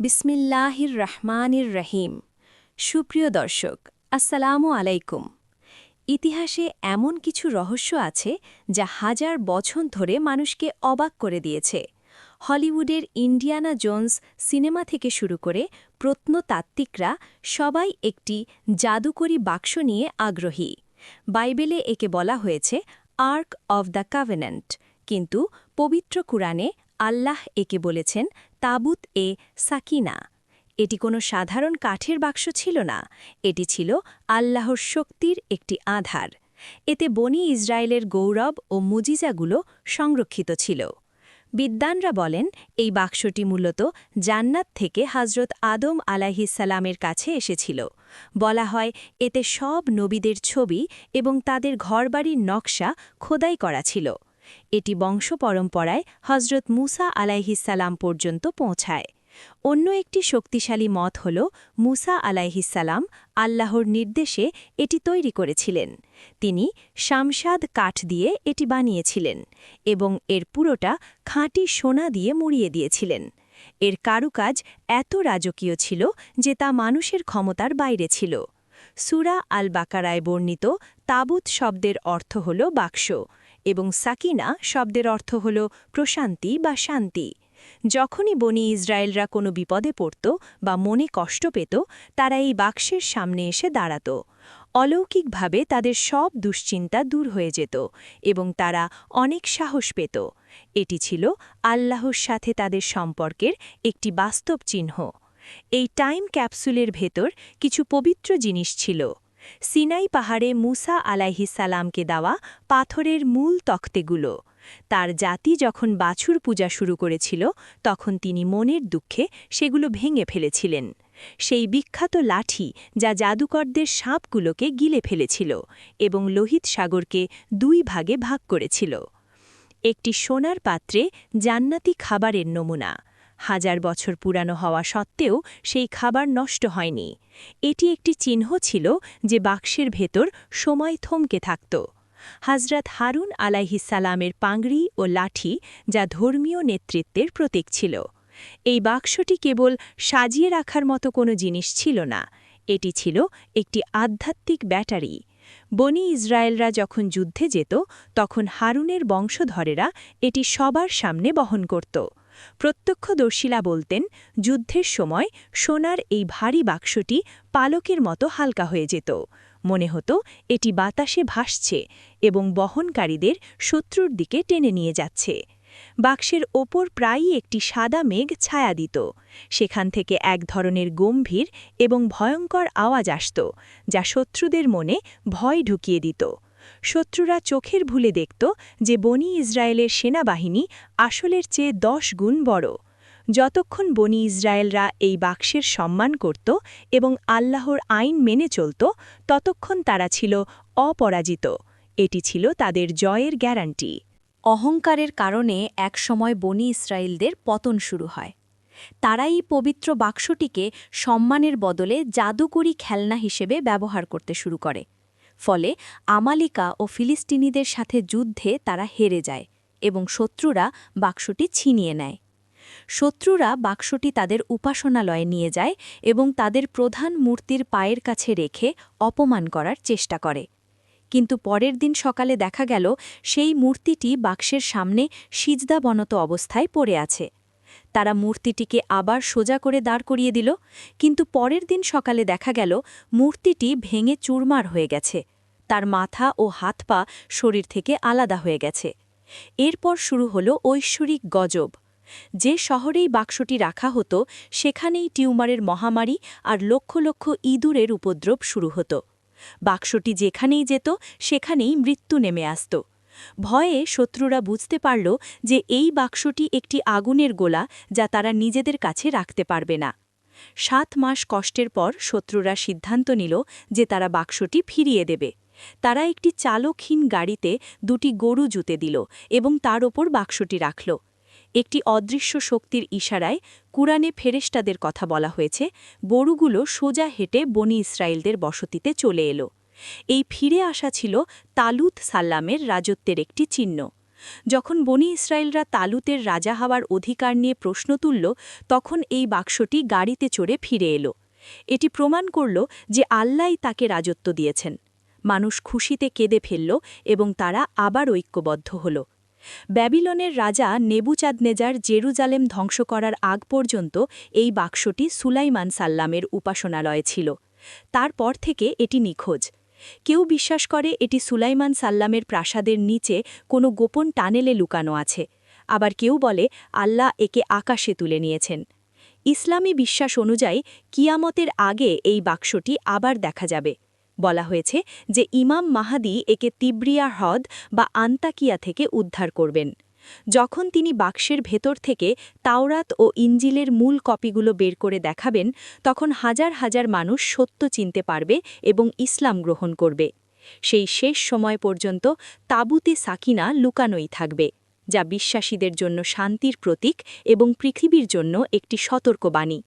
বিসমিল্লাহির রহমানির রহিম সুপ্রিয় দর্শক, আসসালামু আলাইকুম। ইতিহাসে এমন কিছু রহস্য আছে যা হাজার বছর ধরে মানুষকে অবাক করে দিয়েছে। হলিউডের ইন্ডিয়ানা জোন্স সিনেমা থেকে শুরু করে প্রত্নতাত্ত্বিকরা সবাই একটি জাদুকরী বাক্স নিয়ে আগ্রহী। বাইবেলে একে বলা হয়েছে আর্ক অব দ্য কাভেনেন্ট। কিন্তু পবিত্র কুরআনে আল্লাহ একে বলেছেন তাবুত এ সাকিনা। এটি কোনো সাধারণ কাঠের বাক্স ছিল না, এটি ছিল আল্লাহর শক্তির একটি আধার। এতে বনি ইসরায়েলের গৌরব ও মুজিজাগুলো সংরক্ষিত ছিল। বিদ্বানরা বলেন, এই বাক্সটি মূলত জান্নাত থেকে হজরত আদম আলাহিসাল্লামের কাছে এসেছিল। বলা হয়, এতে সব নবীদের ছবি এবং তাদের ঘরবাড়ির নকশা খোদাই করা ছিল। এটি বংশ পরম্পরায় হজরত মুসা আলাইহিসাল্লাম পর্যন্ত পৌঁছায়। অন্য একটি শক্তিশালী মত হল, মুসা আলাইহিসাল্লাম আল্লাহর নির্দেশে এটি তৈরি করেছিলেন। তিনি শামসাদ কাঠ দিয়ে এটি বানিয়েছিলেন এবং এর পুরোটা খাঁটি সোনা দিয়ে মুড়িয়ে দিয়েছিলেন। এর কারুকাজ এত রাজকীয় ছিল যে তা মানুষের ক্ষমতার বাইরে ছিল। সুরা আল বাকারায় বর্ণিত তাবুত শব্দের অর্থ হল বাক্স। এবং সাকিনা শব্দের অর্থ হল প্রশান্তি বা শান্তি। যখনই বনি ইসরায়েলরা কোনো বিপদে পড়ত বা মনে কষ্ট পেত, তারা এই বাক্সের সামনে এসে দাঁড়াত। অলৌকিকভাবে তাদের সব দুশ্চিন্তা দূর হয়ে যেত এবং তারা অনেক সাহস পেত। এটি ছিল আল্লাহর সাথে তাদের সম্পর্কের একটি বাস্তব চিহ্ন। এই টাইম ক্যাপসুলের ভেতর কিছু পবিত্র জিনিস ছিল। সিনাই পাহাড়ে মুসা আলাইহিসালামকে দেওয়া পাথরের মূল তক্তেগুলো। তার জাতি যখন বাছুর পূজা শুরু করেছিল, তখন তিনি মনের দুঃখে সেগুলো ভেঙে ফেলেছিলেন। সেই বিখ্যাত লাঠি যা জাদুকরদের সাপগুলোকে গিলে ফেলেছিল এবং লোহিত সাগরকে দুই ভাগে ভাগ করেছিল। একটি সোনার পাত্রে জান্নাতি খাবারের নমুনা হাজার বছর পুরানো হওয়া সত্ত্বেও সেই খাবার নষ্ট হয়নি। এটি একটি চিহ্ন ছিল যে বাক্সের ভেতর সময় থমকে থাকত। হাজরত হারুন আলাইহিসালামের পাংড়ি ও লাঠি যা ধর্মীয় নেতৃত্বের প্রতীক ছিল। এই বাক্সটি কেবল সাজিয়ে রাখার মতো কোনো জিনিস ছিল না। এটি ছিল একটি আধ্যাত্মিক ব্যাটারি। বনি ইসরায়েলরা যখন যুদ্ধে যেত, তখন হারুনের বংশধরেরা এটি সবার সামনে বহন করত। প্রত্যক্ষদর্শীলা বলতেন, যুদ্ধের সময় সোনার এই ভারী বাক্সটি পালকের মতো হালকা হয়ে যেত। মনে হতো এটি বাতাসে ভাসছে এবং বহনকারীদের শত্রুর দিকে টেনে নিয়ে যাচ্ছে। বাক্সের ওপর প্রায়ই একটি সাদা মেঘ ছায়া দিত। সেখান থেকে এক ধরনের গম্ভীর এবং ভয়ঙ্কর আওয়াজ আসত, যা শত্রুদের মনে ভয় ঢুকিয়ে দিত। শত্রুরা চোখের ভুলে দেখত যে বনি ইসরায়েলের সেনাবাহিনী আসলের চেয়ে দশ গুণ বড়। যতক্ষণ বনি ইসরায়েলরা এই বাক্সের সম্মান করত এবং আল্লাহর আইন মেনে চলত, ততক্ষণ তারা ছিল অপরাজিত। এটি ছিল তাদের জয়ের গ্যারান্টি। অহংকারের কারণে একসময় বনি ইসরায়েলদের পতন শুরু হয়। তারা এই পবিত্র বাক্সটিকে সম্মানের বদলে জাদুকরি খেলনা হিসেবে ব্যবহার করতে শুরু করে। ফলে আমালিকা ও ফিলিস্তিনিদের সাথে যুদ্ধে তারা হেরে যায় এবং শত্রুরা বাক্সটি ছিনিয়ে নেয়। শত্রুরা বাক্সটি তাদের উপাসনালয়ে নিয়ে যায় এবং তাদের প্রধান মূর্তির পায়ের কাছে রেখে অপমান করার চেষ্টা করে। কিন্তু পরের দিন সকালে দেখা গেল, সেই মূর্তিটি বাক্সের সামনে সিজদাবনত অবস্থায় পড়ে আছে। তারা মূর্তিটিকে আবার সোজা করে দাঁড় করিয়ে দিল, কিন্তু পরের দিন সকালে দেখা গেল মূর্তিটি ভেঙে চুরমার হয়ে গেছে। তার মাথা ও হাত পা শরীর থেকে আলাদা হয়ে গেছে। এরপর শুরু হল ঐশ্বরিক গজব। যে শহরেই বাক্সটি রাখা হতো, সেখানেই টিউমারের মহামারী আর লক্ষ লক্ষ ইঁদুরের উপদ্রব শুরু হতো। বাক্সটি যেখানেই যেত, সেখানেই মৃত্যু নেমে আসত। ভয়ে শত্রুরা বুঝতে পারল যে এই বাক্সটি একটি আগুনের গোলা যা তারা নিজেদের কাছে রাখতে পারবে না। সাত মাস কষ্টের পর শত্রুরা সিদ্ধান্ত নিল যে তারা বাক্সটি ফিরিয়ে দেবে। তারা একটি চালকহীন গাড়িতে দুটি গরু জুতে দিল এবং তার ওপর বাক্সটি রাখল। একটি অদৃশ্য শক্তির ইশারায় কুরআনে ফেরেস্তাদের কথা বলা হয়েছে, গরুগুলো সোজা হেঁটে বনি ইসরায়েলদের বসতিতে চলে এলো। এই ফিরে আসা ছিল তালুত সাল্লামের রাজত্বের একটি চিহ্ন। যখন বনি ইসরায়েলরা তালুতের রাজা হওয়ার অধিকার নিয়ে প্রশ্ন তুলল, তখন এই বাক্সটি গাড়িতে চড়ে ফিরে এলো। এটি প্রমাণ করল যে আল্লাহই তাকে রাজত্ব দিয়েছেন। মানুষ খুশিতে কেঁদে ফেলল এবং তারা আবার ঐক্যবদ্ধ হল। ব্যাবিলনের রাজা নেবুচাঁদনেজার জেরুজালেম ধ্বংস করার আগ পর্যন্ত এই বাক্সটি সুলাইমান সাল্লামের উপাসনালয়ে ছিল। তারপর থেকে এটি নিখোঁজ। কেউ বিশ্বাস করে এটি সুলাইমান সাল্লামের প্রাসাদের নিচে কোনো গোপন টানেলে লুকানো আছে। আবার কেউ বলে, আল্লাহ একে আকাশে তুলে নিয়েছেন। ইসলামী বিশ্বাস অনুযায়ী, কিয়ামতের আগে এই বাক্সটি আবার দেখা যাবে। বলা হয়েছে যে ইমাম মাহাদি একে তিব্রিয়া হ্রদ বা আন্তাকিয়া থেকে উদ্ধার করবেন। যখন তিনি বাক্সের ভেতর থেকে তাওরাত ও ইঞ্জিলের মূল কপিগুলো বের করে দেখাবেন, তখন হাজার হাজার মানুষ সত্য চিনতে পারবে এবং ইসলাম গ্রহণ করবে। সেই শেষ সময় পর্যন্ত তাবুতে সাকিনা লুকানোই থাকবে, যা বিশ্বাসীদের জন্য শান্তির প্রতীক এবং পৃথিবীর জন্য একটি সতর্কবাণী।